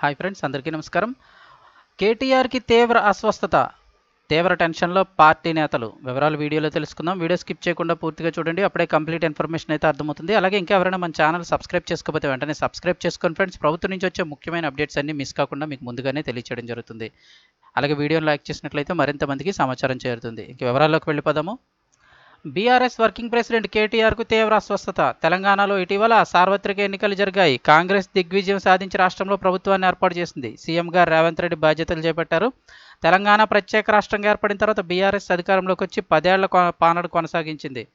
Hi friends అందరికీ నమస్కారం. కేటీఆర్కి తీవ్ర అస్వస్థత తీవ్ర టెన్షన్లో పార్టీ నేతలు. వివరాలు వీడియోలో తెలుసుకుందాం. వీడియో స్కిప్ చేయకుండా పూర్తిగా చూడండి. అప్పుడే కంప్లీట్ ఇన్ఫర్మేషన్ అయితే అర్థమవుతుంది. అలాగే ఇంకా ఎవరైనా మన ఛానల్ సబ్స్క్రైబ్ చేసుకోకపోతే వెంటనే సబ్స్క్రైబ్ చేసుకోండి ఫ్రెండ్స్. ప్రభుత్వం నుంచి వచ్చే ముఖ్యమైన అప్డేట్స్ అన్ని మిస్ కాకుండా మీకు ముందుగానే తెలియచేయడం జరుగుతుంది. అలాగే వీడియోని లైక్ చేసినట్లయితే మరింత మందికి సమాచారం చేరుతుంది. ఇంక వివరాల్లోకి వెళ్ళిపోదాము. బీఆర్ఎస్ వర్కింగ్ ప్రెసిడెంట్ కేటీఆర్కు తీవ్ర అస్వస్థత. తెలంగాణలో ఇటీవల సార్వత్రిక ఎన్నికలు జరిగాయి. కాంగ్రెస్ దిగ్విజయం సాధించి రాష్ట్రంలో ప్రభుత్వాన్ని ఏర్పాటు చేసింది. సీఎంగా రేవంత్ రెడ్డి బాధ్యతలు చేపట్టారు. తెలంగాణ ప్రత్యేక రాష్ట్రంగా ఏర్పడిన తర్వాత బీఆర్ఎస్ అధికారంలోకి వచ్చి పదేళ్ళ కొ- పాలన కొనసాగించింది.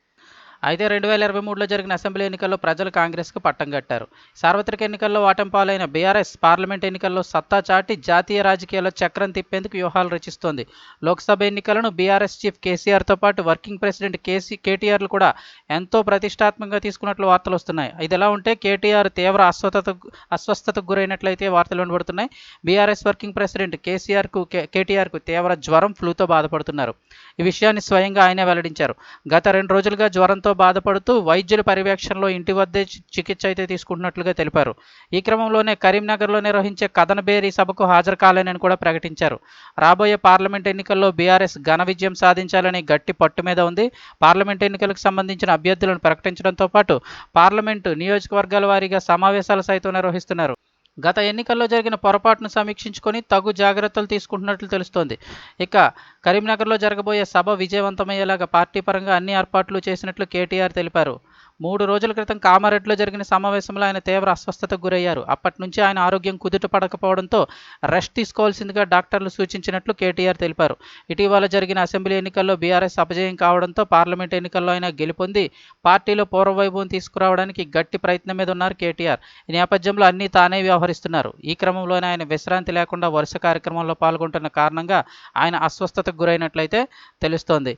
అయితే రెండు వేల ఇరవై మూడులో జరిగిన అసెంబ్లీ ఎన్నికల్లో ప్రజలు కాంగ్రెస్కు పట్టం కట్టారు. సార్వత్రిక ఎన్నికల్లో ఓటమి పాలైన బీఆర్ఎస్ పార్లమెంట్ ఎన్నికల్లో సత్తా చాటి జాతీయ రాజకీయాల్లో చక్రం తిప్పేందుకు వ్యూహాలు రచిస్తోంది. లోక్సభ ఎన్నికలను బీఆర్ఎస్ చీఫ్ కేసీఆర్తో పాటు వర్కింగ్ ప్రెసిడెంట్ కేసీ కేటీఆర్లు కూడా ఎంతో ప్రతిష్టాత్మకంగా తీసుకున్నట్లు వార్తలు వస్తున్నాయి. ఇది ఎలా ఉంటే కేటీఆర్ తీవ్ర అస్వస్థత అస్వస్థతకు గురైనట్లయితే వార్తలు వినబడుతున్నాయి. బీఆర్ఎస్ వర్కింగ్ ప్రెసిడెంట్ కేసీఆర్కు కేటీఆర్కు తీవ్ర జ్వరం ఫ్లూతో బాధపడుతున్నారు. ఈ విషయాన్ని స్వయంగా ఆయనే వెల్లడించారు. గత రెండు రోజులుగా జ్వరంతో బాధపడుతూ వైద్యుల పర్యవేక్షణలో ఇంటి వద్దే చికిత్స అయితే తీసుకుంటున్నట్లుగా తెలిపారు. ఈ క్రమంలోనే కరీంనగర్లో నిర్వహించే కథనబేరి సభకు హాజరు కాలేనని కూడా ప్రకటించారు. రాబోయే పార్లమెంట్ ఎన్నికల్లో బీఆర్ఎస్ ఘన విజయం సాధించాలని గట్టి పట్టు మీద ఉంది. పార్లమెంట్ ఎన్నికలకు సంబంధించిన అభ్యర్థులను ప్రకటించడంతో పాటు పార్లమెంటు నియోజకవర్గాల వారీగా సమావేశాలు సైతం నిర్వహిస్తున్నారు. గత ఎన్నికల్లో జరిగిన పొరపాటును సమీక్షించుకొని తగు జాగ్రత్తలు తీసుకుంటున్నట్లు తెలుస్తోంది. ఇక కరీంనగర్లో జరగబోయే సభ విజయవంతమయ్యేలాగా పార్టీ పరంగా అన్ని ఏర్పాట్లు చేసినట్లు కేటీఆర్ తెలిపారు. మూడు రోజుల క్రితం కామారెడ్డిలో జరిగిన సమావేశంలో ఆయన తీవ్ర అస్వస్థతకు గురయ్యారు. అప్పటి నుంచి ఆయన ఆరోగ్యం కుదుట పడకపోవడంతో రెస్ట్ తీసుకోవాల్సిందిగా డాక్టర్లు సూచించినట్లు కేటీఆర్ తెలిపారు. ఇటీవల జరిగిన అసెంబ్లీ ఎన్నికల్లో బీఆర్ఎస్ అపజయం కావడంతో పార్లమెంట్ ఎన్నికల్లో ఆయన గెలుపొంది పార్టీలో పూర్వవైభవం తీసుకురావడానికి గట్టి ప్రయత్నం మీద ఉన్నారు కేటీఆర్. ఈ నేపథ్యంలో అన్నీ తానే వ్యవహరిస్తున్నారు. ఈ క్రమంలోనే ఆయన విశ్రాంతి లేకుండా వరుస కార్యక్రమంలో పాల్గొంటున్న కారణంగా ఆయన అస్వస్థతకు గురైనట్లయితే తెలుస్తోంది.